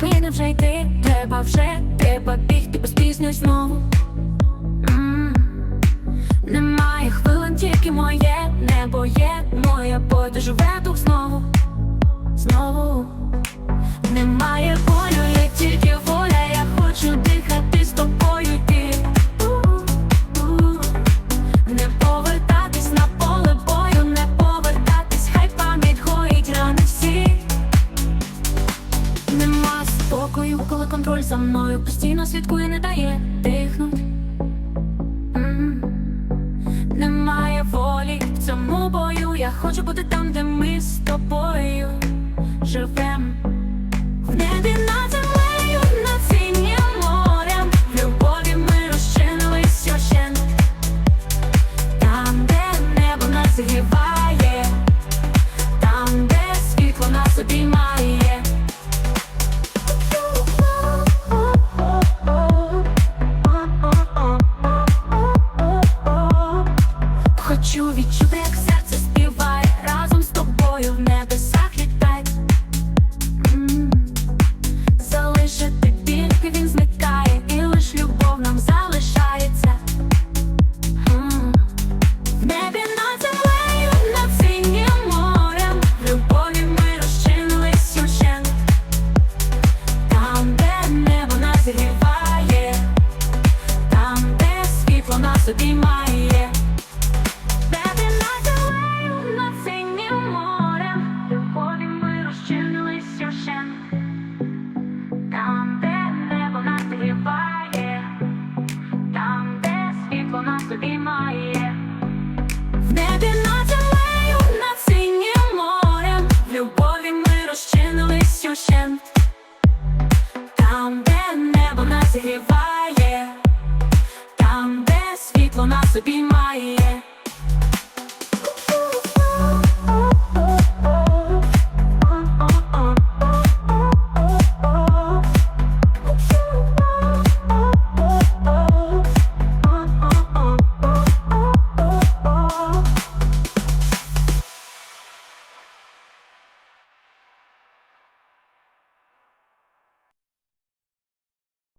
зупини вже йти, треба вже, треба бігти, без пісню знову. Немає хвилин, тільки моє небо є, моє подорож живе тут знову, знову. Контроль за мною постійно слідкує, не дає дихнуть. М. Немає волі в цьому бою. Я хочу бути там, де ми з тобою живем. Хочу відчути, як розчинились ущен. Там, де небо нас зігріває, там, де світло нас обіймає.